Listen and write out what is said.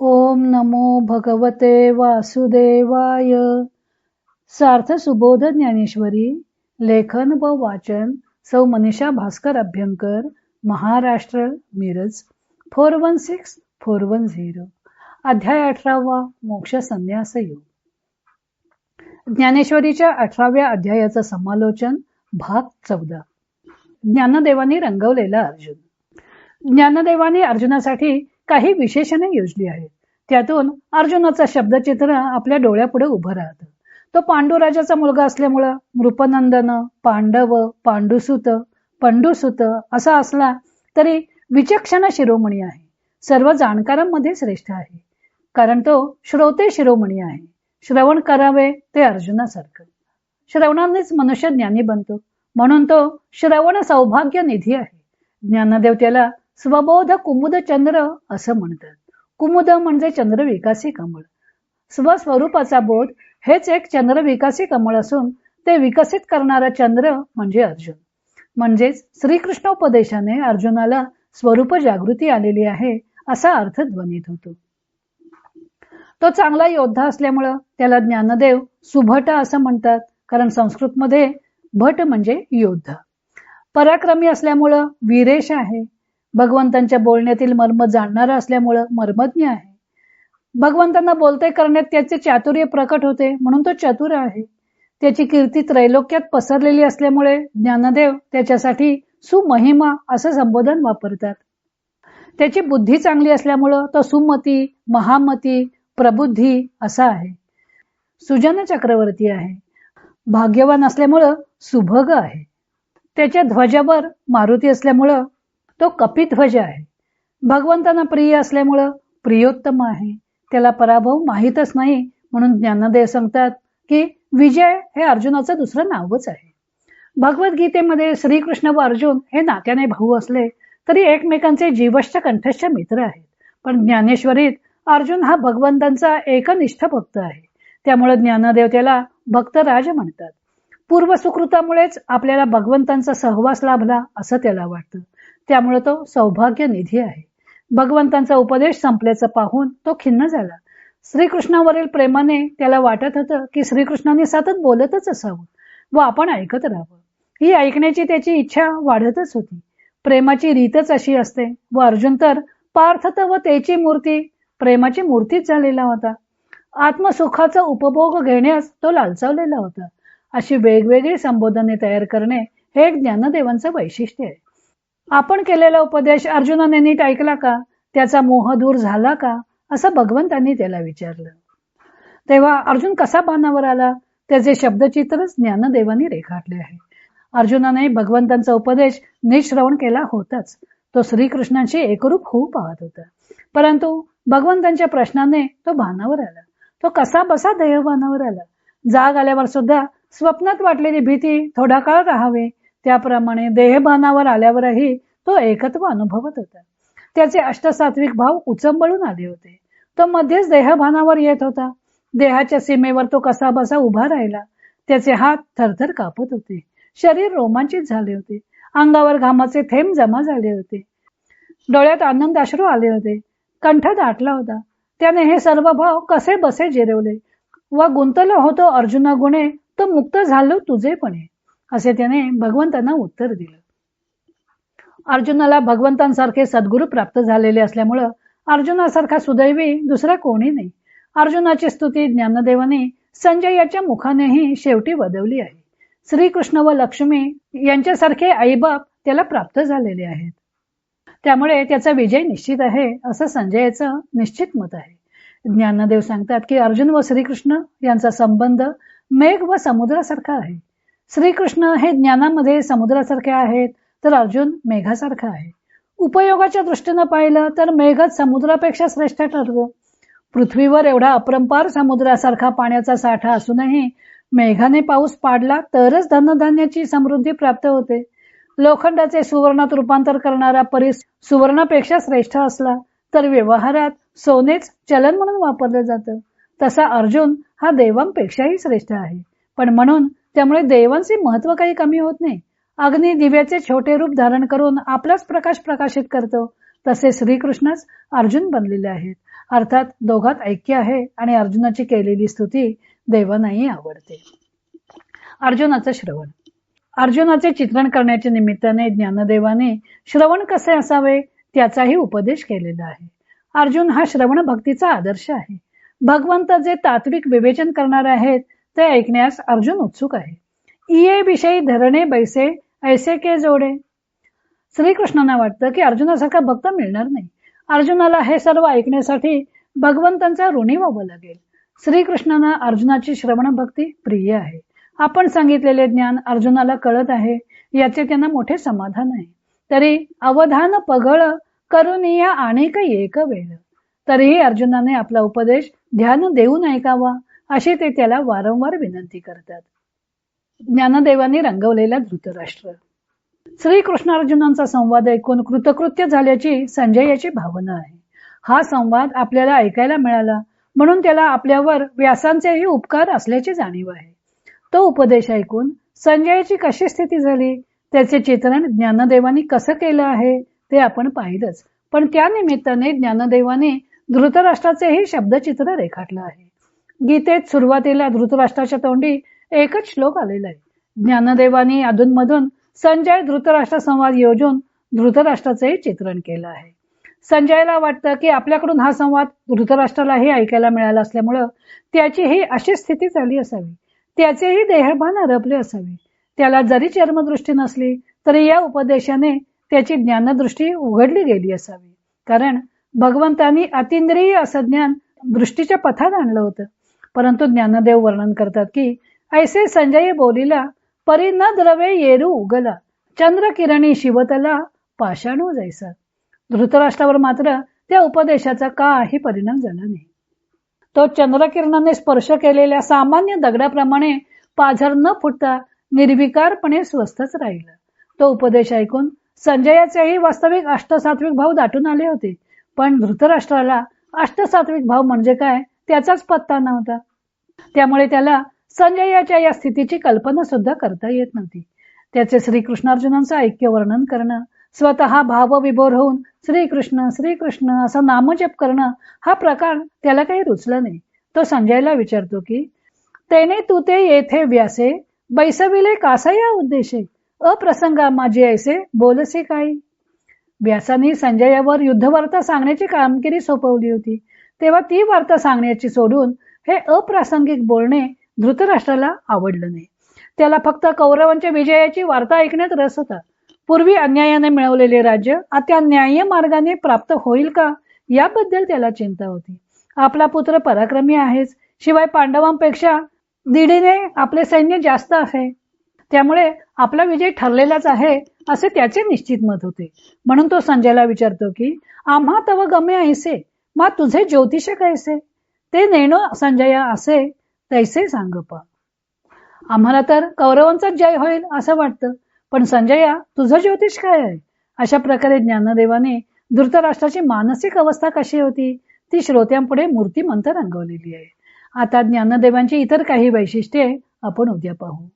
ओम नमो भगवते वासुदेवाय. सार्थ सुबोध ज्ञानेश्वरी लेखन व वाचन सौ Manisha Bhaskar Abhyankar Maharashtra Miraj four one six four one zero. अध्याय अठरावा मोक्ष संन्यास योग. ज्ञानेश्वरीच्या अठराव्या अध्यायाचं समालोचन भाग चौदा. ज्ञानदेवानी रंगवलेला अर्जुन. ज्ञानदेवानी अर्जुनासाठी काही विशेषणे योजली आहेत. त्यातून अर्जुनाचा शब्दचित्र आपल्या डोळ्यापुढे उभं राहतं. तो पांडुराजाचा मुलगा असल्यामुळं नृपनंदन पांडव पांडुसुत पंडुसुत असा असला तरी विचक्षण शिरोमणी आहे. सर्व जाणकारांमध्ये श्रेष्ठ आहे. कारण तो श्रोते शिरोमणी आहे. श्रवण करावे ते अर्जुनासारखं. श्रवणानेच मनुष्य ज्ञानी बनतो. म्हणून तो श्रवण सौभाग्य निधी आहे. ज्ञानदेव त्याला स्वबोध कुमुद चंद्र असं म्हणतात. कुमुद म्हणजे चंद्रविकासी कमळ. स्वस्वरूपाचा बोध हेच एक चंद्रविकासी कमळ असून ते विकसित करणारा चंद्र म्हणजे अर्जुन. म्हणजेच श्रीकृष्णोपदेशाने अर्जुनाला स्वरूप जागृती आलेली आहे असा अर्थ ध्वनित होतो. तो चांगला योद्धा असल्यामुळं त्याला ज्ञानदेव सुभट असं म्हणतात कारण संस्कृतमध्ये भट म्हणजे योद्धा. पराक्रमी असल्यामुळं वीरेश आहे. भगवंतांच्या बोलण्यातील मर्म जाणणारा असल्यामुळं मर्मज्ञ आहे. भगवंतांना बोलते करण्यात त्याचे चातुर्य प्रकट होते म्हणून तो चतुर आहे. त्याची कीर्ती त्रैलोक्यात पसरलेली असल्यामुळे ज्ञानदेव त्याच्यासाठी सुमहिमा असं संबोधन वापरतात. त्याची बुद्धी चांगली असल्यामुळं तो सुमती महामती प्रबुद्धी असा आहे. सुजन चक्रवर्ती आहे. भाग्यवान असल्यामुळं सुभग आहे. त्याच्या ध्वजावर मारुती असल्यामुळं तो कपिध्वज आहे. भगवंतांना प्रिय असल्यामुळं प्रियोत्तम आहे. त्याला पराभव माहीतच नाही म्हणून ज्ञानदेव सांगतात की विजय हे अर्जुनाचं दुसरं नावच आहे. भगवद्गीतेमध्ये श्रीकृष्ण व अर्जुन हे नात्याने भाऊ असले तरी एकमेकांचे जीवश्च कंठश्च मित्र आहेत. पण ज्ञानेश्वरीत अर्जुन हा भगवंतांचा एकनिष्ठ भक्त आहे. त्यामुळे ज्ञानदेव त्याला भक्तराज म्हणतात. पूर्व सुकृतामुळेच आपल्याला भगवंतांचा सहवास लाभला असं त्याला वाटतं. त्यामुळे तो सौभाग्य निधी आहे. भगवंतांचा उपदेश संपल्याचं पाहून तो खिन्न झाला. श्रीकृष्णावरील प्रेमाने त्याला वाटत होतं की श्रीकृष्णाने सतत बोलतच असावं व आपण ऐकत राहावं. ही ऐकण्याची त्याची इच्छा वाढतच होती. प्रेमाची रीतच अशी असते व अर्जुन तर पार्थ व त्याची मूर्ती प्रेमाची मूर्तीच झालेला होता. आत्मसुखाचा उपभोग घेण्यास तो लालचावलेला होता. अशी वेगवेगळी संबोधने तयार करणे हे एक ज्ञानदेवांचं वैशिष्ट्य आहे. आपण केलेला उपदेश अर्जुनाने नीट ऐकला का? त्याचा मोह दूर झाला का? असं भगवंतांनी त्याला विचारलं. तेव्हा अर्जुन कसा पानावर आला? त्याचे शब्दचित्रच ज्ञानदेवानी रेखाटले आहे. अर्जुनाने भगवंतांचा उपदेश निश्रवण केला होताच. तो श्रीकृष्णांशी एकरूप होऊ पाहत होता. परंतु भगवंतांच्या प्रश्नाने तो भानावर आला. तो कसा बसा देहभानावर आला? जाग आल्यावर सुद्धा स्वप्नात वाटलेली भीती थोडा काळ राहावे त्याप्रमाणे देहभानावर आल्यावरही तो एकत्व अनुभवत होता. त्याचे अष्टसात्विक भाव उचंबळून आले होते. तो मध्येच देहभानावर येत होता. देहाच्या सीमेवर तो कसा बसा उभा राहिला. त्याचे हात थरथर कापत होते. शरीर रोमांचित झाले होते. अंगावर घामाचे थेंब जमा झाले होते. डोळ्यात आनंद अश्रू आले होते. कंठ दाटला होता. त्याने हे सर्व भाव कसे बसे जिरवले? व गुंतलो होतो अर्जुना गुणे तो मुक्त झालो तुझेपणे. असे त्याने भगवंतांना उत्तर दिलं. अर्जुनाला भगवंतांसारखे सद्गुरू प्राप्त झालेले असल्यामुळं अर्जुनासारखा सुदैवी दुसरा कोणी नाही. अर्जुनाची स्तुती ज्ञानदेवाने संजय याच्या मुखानेही शेवटी वदवली आहे. श्रीकृष्ण व लक्ष्मी यांच्यासारखे आईबाप त्याला प्राप्त झालेले आहेत. त्यामुळे त्याचा विजय निश्चित आहे असं संजयाचं निश्चित मत आहे. ज्ञानदेव सांगतात की अर्जुन व श्रीकृष्ण यांचा संबंध मेघ व समुद्रासारखा आहे. श्रीकृष्ण हे ज्ञानामध्ये समुद्रासारखे आहेत तर अर्जुन मेघासारखा आहे. उपयोगाच्या दृष्टीनं पाहिलं तर मेघच समुद्रापेक्षा श्रेष्ठ ठरतो. पृथ्वीवर एवढा अपरंपार समुद्रासारखा पाण्याचा साठा असूनही मेघाने पाऊस पाडला तरच धनधान्याची समृद्धी प्राप्त होते. लोखंडाचे सुवर्णात रूपांतर करणारा परिस सुवर्णापेक्षा श्रेष्ठ असला तर व्यवहारात सोनेच चलन म्हणून वापरलं जातं. तसा अर्जुन हा देवांपेक्षाही श्रेष्ठ आहे. पण म्हणून त्यामुळे देवांचे महत्त्व काही कमी होत नाही. अग्नी दिव्याचे छोटे रूप धारण करून आपलाच प्रकाश प्रकाशित करतो तसे श्रीकृष्णच अर्जुन बनलेले आहेत. अर्थात दोघात ऐक्य आहे आणि अर्जुनाची केलेली स्तुती देवांनाही आवडते. अर्जुनाचं श्रवण. अर्जुनाचे चित्रण करण्याच्या निमित्ताने ज्ञानदेवाने श्रवण कसे असावे त्याचाही उपदेश केलेला आहे. अर्जुन हा श्रवण भक्तीचा आदर्श आहे. भगवंत जे तात्विक विवेचन करणार आहेत ते ऐकण्यास अर्जुन उत्सुक आहे. इये विषयी धरणे बैसे ऐसे के जोडे. श्रीकृष्णांना वाटतं की अर्जुनासारखा भक्त मिळणार नाही. अर्जुनाला हे सर्व ऐकण्यासाठी भगवंतांचा ऋणी व्हावं लागेल. श्रीकृष्णांना अर्जुनाची श्रवण भक्ती प्रिय आहे. आपण सांगितलेले ज्ञान अर्जुनाला कळत आहे. याचे त्यांना मोठे समाधान आहे. तरी अवधान पगळ करून या अनेक एक वेळ. तरीही अर्जुनाने आपला उपदेश ध्यान देऊन ऐकावा. अशी ते त्याला वारंवार विनंती करतात. ज्ञानदेवांनी रंगवलेला धृतराष्ट्र. श्रीकृष्ण अर्जुनांचा संवाद ऐकून कृतकृत्य झाल्याची संजयाची भावना आहे. हा संवाद आपल्याला ऐकायला मिळाला म्हणून त्याला आपल्यावर व्यासांचेही उपकार असल्याची जाणीव आहे. तो उपदेश ऐकून संजयाची कशी स्थिती झाली त्याचे चित्रण ज्ञानदेवानी कसं केलं आहे ते आपण पाहिलंच. पण त्या निमित्ताने ज्ञानदेवाने धृतराष्ट्राचेही शब्दचित्र रेखाटलं आहे. गीतेत सुरुवातीला धृतराष्ट्राच्या तोंडी एकच श्लोक आलेला आहे. ज्ञानदेवानी अधूनमधून संजय धृतराष्ट्र संवाद योजून धृतराष्ट्राचेही चित्रण केलं आहे. संजयला वाटतं की आपल्याकडून हा संवाद धृतराष्ट्रालाही ऐकायला मिळाला असल्यामुळं त्याची ही अशी स्थिती झाली असावी. त्याचेही देहभान हरपले असावे. त्याला जरी चर्मदृष्टी नसली तरी या उपदेशाने त्याची ज्ञानदृष्टी उघडली गेली असावी. कारण भगवंतांनी अतिंद्रिय असं ज्ञान दृष्टीच्या पथात आणलं होतं. परंतु ज्ञानदेव वर्णन करतात की ऐसे संजय बोलीला परी न द्रवे येरू उगला चंद्र किरणी शिवतला पाषाणू जैसा. धृतराष्ट्रावर मात्र त्या उपदेशाचा काही परिणाम झाला नाही. तो चंद्रकिरणाने स्पर्श केलेल्या सामान्य दगडाप्रमाणे पाझर न फुटता निर्विकारपणे स्वस्थच राहिला. तो उपदेश ऐकून संजयाचेही वास्तविक अष्टसात्विक भाव दाटून आले होते. पण धृतराष्ट्राला अष्टसात्विक भाव म्हणजे काय त्याचाच पत्ता नव्हता. त्यामुळे त्याला संजयाच्या या स्थितीची कल्पना सुद्धा करता येत नव्हती. त्याचे श्रीकृष्णार्जुनांचं ऐक्य वर्णन करणं स्वतः भावविभोर होऊन श्रीकृष्ण श्रीकृष्ण असं नामजप करणं हा प्रकार त्याला काही रुचला नाही. तो संजयला विचारतो की तेने तू ते येथे व्यासे बैसविले कासा या उद्देशे? अप्रसंगा माझी ऐसे बोलसे काही? व्यासाने संजयावर युद्धवार्ता सांगण्याची कामगिरी सोपवली होती. तेव्हा ती वार्ता सांगण्याची सोडून हे अप्रासंगिक बोलणे धृतराष्ट्राला आवडलं नाही. त्याला फक्त कौरवांच्या विजयाची वार्ता ऐकण्यात रस होता. पूर्वी अन्यायाने मिळवलेले राज्य आता न्याय मार्गाने प्राप्त होईल का? याबद्दल त्याला चिंता होती. आपला पुत्र पराक्रमी आहेच शिवाय पांडवांपेक्षा दीडीने आपले सैन्य जास्त आहे. त्यामुळे आपला विजय ठरलेलाच आहे असे त्याचे निश्चित मत होते. म्हणून तो संजयला विचारतो की आम्हा तव गमे ऐसे मा तुझे ज्योतिष कैसे? ते नेणं संजया असे तैसे सांग आम्हाला तर कौरवांचाच जय होईल असं वाटतं पण संजया तुझं ज्योतिष काय आहे? अशा प्रकारे ज्ञानदेवाने धृतराष्ट्राची मानसिक अवस्था कशी होती? ती श्रोत्यांपुढे मूर्तिमंत रंगवलेली आहे. आता ज्ञानदेवांची इतर काही वैशिष्ट्ये आपण उद्या पाहू.